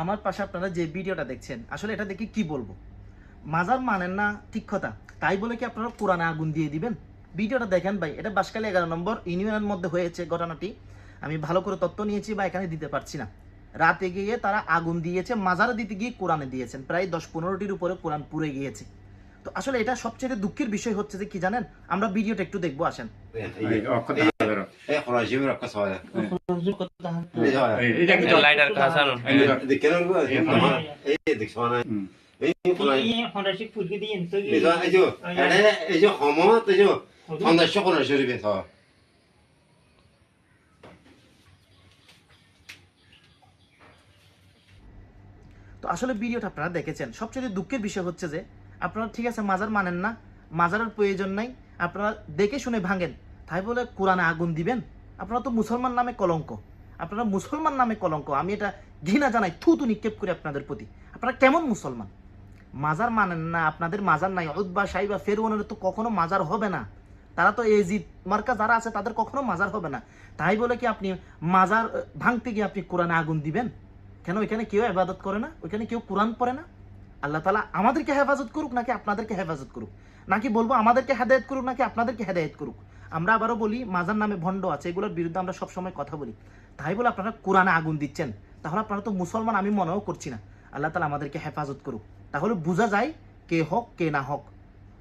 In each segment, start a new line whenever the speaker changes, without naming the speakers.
আমার পাশে আপনারা যে ভিডিওটা দেখছেন, আসলে এটা দেখে কি বলব? মাজার মানেন না ঠিক কথা, তাই বলে কি আপনারা কোরআনে আগুন দিয়ে দিবেন? ভিডিওটা দেখেন ভাই, এটা বাসকালে এগারো নম্বর, ইউনিয়নের মধ্যে হয়েছে ঘটনাটি। আমি ভালো করে তথ্য নিয়েছি বা এখানে দিতে পারছি না। রাতে গিয়ে তারা আগুন দিয়েছে, মাজারে দিতে গিয়ে কোরআনে দিয়েছেন। প্রায় দশ পনেরোটির উপরে কোরআন পুড়ে গিয়েছে। আসলে এটা সবচেয়ে দুঃখের বিষয় হচ্ছে যে কি জানেন আমরা ভিডিওটা একটু দেখব আসেন
তো
আসলে ভিডিওটা আপনারা দেখেছেন সবচেয়ে দুঃখের বিষয় হচ্ছে যে আপনারা ঠিক আছে, মাজার মানেন না। মাজারের প্রয়োজন নাই, আপনারা দেখে শুনে ভাঙেন। তাই বলে কোরআনে আগুন দিবেন? আপনারা তো মুসলমান নামে কলঙ্ক। আপনারা মুসলমান নামে কলঙ্ক। আমি এটা ঘৃণা জানাই থু তু নিক্ষেপ করি আপনাদের প্রতি। আপনারা কেমন মুসলমান? মাজার মানেন না, আপনাদের মাজার নাই। উদ্বা সাইবা ফেরওয়ানের তো কখনো মাজার হবে না। তারা তো এজিদ মার্কা যারা আছে, তাদের কখনো মাজার হবে না। তাই বলে কি আপনি মাজার ভাঙতে গিয়ে আপনি কোরআনে আগুন দিবেন? কেন ওইখানে কেউ হেফাজত করে না? ওইখানে কেউ কোরআন পড়ে না? আল্লাহ তালা আমাদেরকে হেফাজত করুক নাকি আপনাদেরকে হেফাজত করুক? নাকি বলব আমাদেরকে হেদায়ত করুক নাকি আপনাদেরকে হেদায়ত করুক? আমরা আবারও বলি, মাজার নামে ভণ্ড আছে, এগুলোর বিরুদ্ধে আমরা সবসময় কথা বলি। তাই বলে আপনারা কোরআনে আগুন দিচ্ছেন। তাহলে আপনারা তো মুসলমান, আমি মনেও করছি না। আল্লাহ তালা আমাদেরকে হেফাজত করুক। তাহলে বোঝা যায় কে হোক, কে না হোক।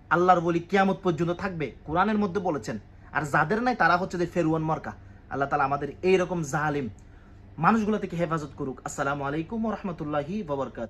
আল্লাহর বলি কিয়ামত পর্যন্ত থাকবে, কোরআনের মধ্যে বলেছেন। আর যাদের নাই, তারা হচ্ছে যে ফেরুয়ান মরকা। আল্লাহ তালা আমাদের এইরকম জালিম মানুষগুলো থেকে হেফাজত করুক। আসসালামু আলাইকুম রহমতুল্লাহি ববরকাত